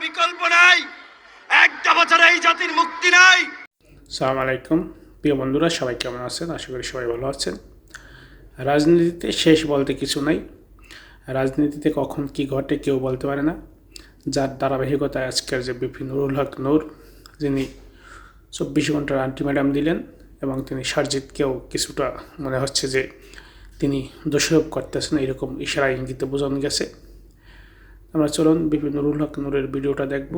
বিকল্প নাই। একটা বছর এই জাতির মুক্তি নাই। সালাম আলাইকুম। প্রিয় বন্ধুরা, সবাই কেমন আছেন? আশা করি সবাই ভালো আছেন। রাজনীতিতে শেষ বলতে কিছু নাই। রাজনীতিতে কখন কি ঘটে কেউ বলতে পারে না। যার ধারাবাহিকতায় আজকের যে বিপিন নুরুল হক নূর, যিনি চব্বিশ ঘণ্টার আলটিমেটাম দিলেন এবং তিনি সারজিৎকেও কিছুটা মনে হচ্ছে যে তিনি দোষারোপ করতেছেন এরকম ইশারা ইঙ্গিতে বোঝানো গেছে। আমরা চলুন বিপিন নুরুল হক নূরের ভিডিওটা দেখব।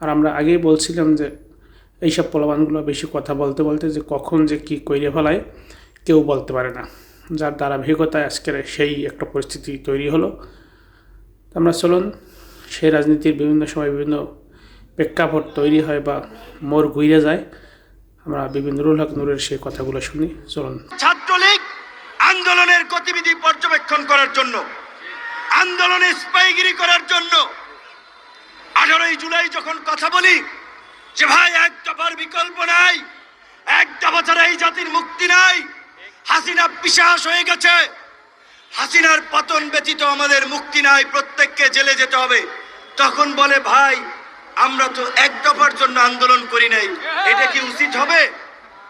আর আমরা আগেই বলছিলাম যে এইসব প্রলোভনগুলো বেশি কথা বলতে বলতে যে কখন যে কী কইরে ফেলায়, কেউ বলতে পারে না। যার ধারাবাহিকতায় আজকের সেই একটা পরিস্থিতি তৈরি হলো। আমরা চলুন সেই রাজনীতির বিভিন্ন সময় বিভিন্ন প্রেক্ষাপট তৈরি হয় বা মোর ঘুরে যায়। আমরা বিভিন্ন রুল হক নূরের সেই কথাগুলো শুনি। চলুন। ছাত্রলীগ আন্দোলনের গতিবিধি পর্যবেক্ষণ করার জন্য আন্দোলনে স্পাইগিরি করার জন্য আঠারোই জুলাই যখন কথা বলি, যে ভাই, এক দফার বিকল্প নাই, এক দফা ছাড়া এই জাতির মুক্তি নাই। হাসিনা পিসাস হয়ে গেছে। হাসিনার পতন ব্যতীত আমাদের মুক্তি নাই, প্রত্যেককে জেলে যেতে হবে। তখন বলে, ভাই, আমরা তো এক দফার জন্য আন্দোলন করি নাই। এটা কি উচিত হবে?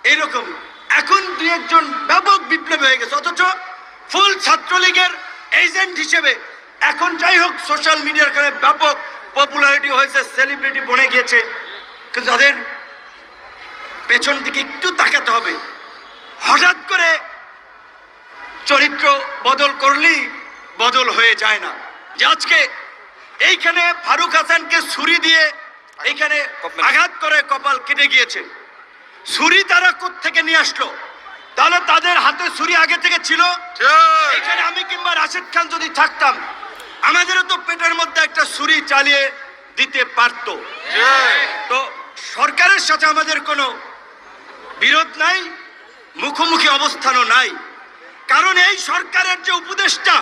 এরকম। এখন দুই একজন ব্যাপক বিপ্লব হয়ে গেছে। অথচ ফুল ছাত্রলীগের এজেন্ট হিসেবে এখন যাই হোক সোশ্যাল মিডিয়ার কারণে ব্যাপক পপুলারিটি হয়েছে সেলিব্রিটি বনে গিয়েছে। কিন্তু তাদের পেছন দিকে একটু তাকাতে হবে। হঠাৎ করে চরিত্র বদল করলেই বদল হয়ে যায় না। যে আজকে এইখানে ফারুক হাসানকে ছুরি দিয়ে এইখানে আঘাত করে কপাল কেটে গিয়েছে। ছুরি তারা থেকে নিয়ে আসলো? তাহলে তাদের হাতে ছুরি আগে থেকে ছিল? এখানে আমি কিংবা রাশেদ খান যদি থাকতাম আমাদেরও তো পেটের মধ্যে একটা ছুরি চালিয়ে দিতে পারতো। তো সরকারের সাথে আমাদের কোনো বিরোধ নাই মুখোমুখি অবস্থানও নাই। কারণ এই সরকারের যে উপদেষ্টা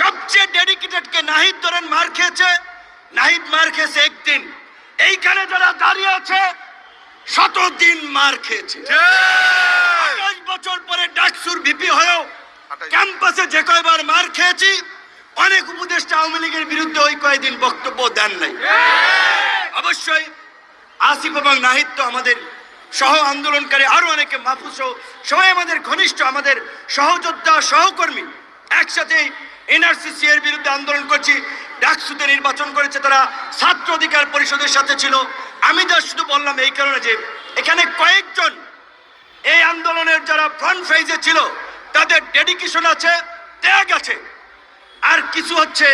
সবচেয়ে ডেডিকেটেড কে নাহিদ ধরেন মার খেয়েছে নাহিদ মার খেয়েছে একদিন। এইখানে যারা দাঁড়িয়ে আছে শত দিন মার খেয়েছে। আঠাশ বছর পরে ডাকসুর ভিপি হয়েও ক্যাম্পাসে যে কয়বার মার খেয়েছি অনেক উপদেষ্টা আওয়ামী লীগের বিরুদ্ধে ওই কয়েকদিন বক্তব্য দেন নাই। অবশ্যই আসিফ এবং নাহিদ তো আমাদের সহ আন্দোলনকারী, আরও অনেকে মাহফুজ সবাই আমাদের ঘনিষ্ঠ, আমাদের সহযোদ্ধা, সহকর্মী। একসাথে এনআরসিসি এর বিরুদ্ধে আন্দোলন করছি। ডাকসুতে নির্বাচন করেছে তারা, ছাত্র অধিকার পরিষদের সাথে ছিল। আমি যা শুধু বললাম এই কারণে যে এখানে কয়েকজন এই আন্দোলনের যারা ফ্রন্ট ফেজে ছিল, তাদের ডেডিকেশন আছে, ত্যাগ আছে। আর কিছু হচ্ছে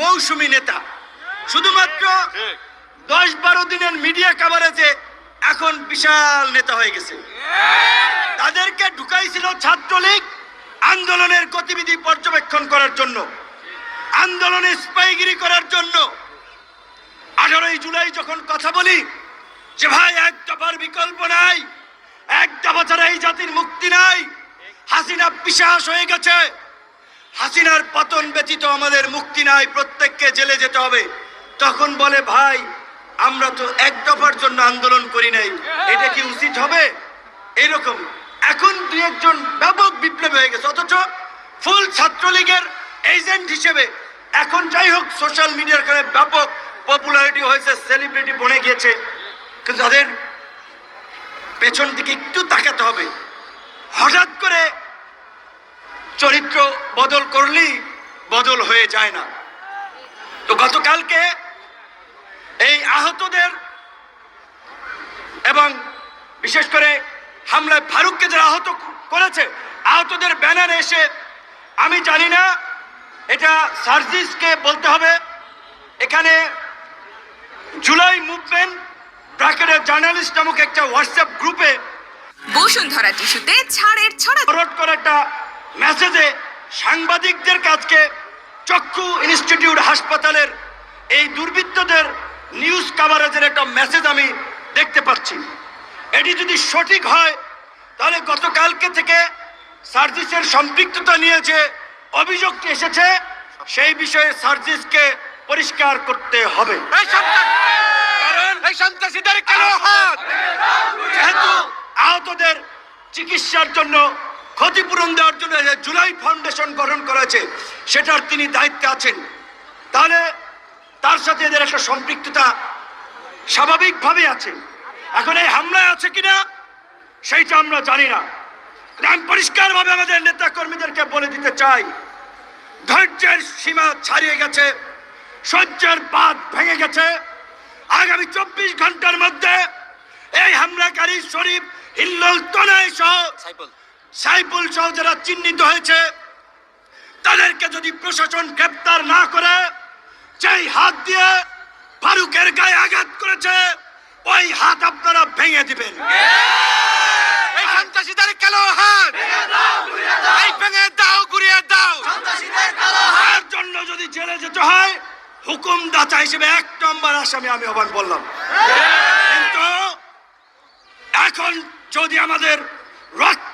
মৌসুমী নেতা। শুধুমাত্র দশ বারো দিনের মিডিয়া কাভারেজে এখন বিশাল নেতা হয়ে গেছে। তাদেরকে ঢুকাইছিল ছাত্রলীগ আন্দোলনের গতিবিধি পর্যবেক্ষণ করার জন্য আন্দোলনে স্পাইগিরি করার জন্য। আঠারোই জুলাই যখন কথা বলি যে ভাই এক দফার বিকল্প নাই এক দফা ছাড়া এই জাতির মুক্তি নাই। হাসিনা পিসাস হয়ে গেছে। হাসিনার পতন ব্যতীত আমাদের মুক্তি নাই, প্রত্যেককে জেলে যেতে হবে। তখন বলে, ভাই, আমরা তো এক দফার জন্য আন্দোলন করি নাই। এটা কি উচিত হবে? এরকম। এখন দুই একজন ব্যাপক বিপ্লব হয়ে গেছে, অথচ ফুল ছাত্রলীগের এজেন্ট হিসেবে এখন যাই হোক, সোশ্যাল মিডিয়ার কারণে ব্যাপক পপুলারিটি হয়েছে, সেলিব্রিটি বনে গিয়েছে। কিন্তু তাদের পেছন দিকে একটু তাকাতে হবে। হঠাৎ করে চরিত্র বদল করলেই বদল হয়ে যায় না। তো গতকালকে এই আহতদের এবং বিশেষ করে হামলায় ফারুককে যারা আহত করেছে আহতদের ব্যানার এসে আমি জানি না এটা সার্জিসকে বলতে হবে। এখানে জুলাই মুভমেন্ট ব্র্যাকেটের জার্নালিস্ট নামক একটা হোয়াটসঅ্যাপ গ্রুপে বসুন্ধরা টিস্যুতে ছাড়ের ছড়া করা একটা মেসেজে সাংবাদিকদের কাছকে চক্ষু ইনস্টিটিউট হাসপাতালের এই দুর্বৃত্তদের নিউজ কাভারেজের একটা মেসেজ আমি দেখতে পাচ্ছি। এটি যদি সঠিক হয় তাহলে গতকালকে থেকে সার্জিসের সম্পৃক্ততা নিয়ে যে অভিযোগটি এসেছে সেই বিষয়ে সার্জিসকে পরিষ্কার করতে হবে। যেহেতু আহতদের চিকিৎসার জন্য ক্ষতিপূরণ দেওয়ার জন্য যে জুলাই ফাউন্ডেশন গঠন করেছে, সেটার তিনি দায়িত্বে আছেন। তাহলে তার সাথে এদের একটা সম্পৃক্ততা স্বাভাবিকভাবে আছে। এখন এই হামলায় আছে কিনা, সেইটা আমরা জানি না। আমি পরিষ্কারভাবে আমাদের নেতা কর্মীদেরকে বলে দিতে চাই, ধৈর্যের সীমা ছাড়িয়ে গেছে, সহ্যের বাদ ভেঙে গেছে। আগামী চব্বিশ ঘণ্টার মধ্যে এই হামলাকারী শরীফ, হিল্লোল, তনয় সহ সাইফুল সহ যারা চিহ্নিত হয়েছে তাদেরকে যদি প্রশাসন গ্রেপ্তার না করে যেই হাত দিয়ে ফারুকের গায়ে আঘাত করেছে ওই হাত আপনারা ভেঙে দিবেন। এই সন্ত্রাসীদের কালো হাত। এই ভেঙে দাও গুড়িয়ে দাও। তার জন্য যদি জেলে যেতে হয় হুকুমদাতা হিসেবে এক নম্বর আসামি আমি আহ্বান বললাম। কিন্তু এখন যদি আমাদের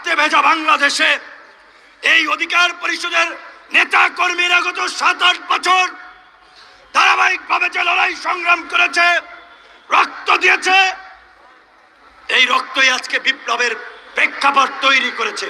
রক্তে ভেজা বাংলাদেশে এই অধিকার পরিষদের নেতা কর্মীরা গত সাত আট বছর ধারাবাহিকভাবে যে লড়াই সংগ্রাম করেছে, রক্ত দিয়েছে, এই রক্তই আজকে বিপ্লবের প্রেক্ষাপট তৈরি করেছে।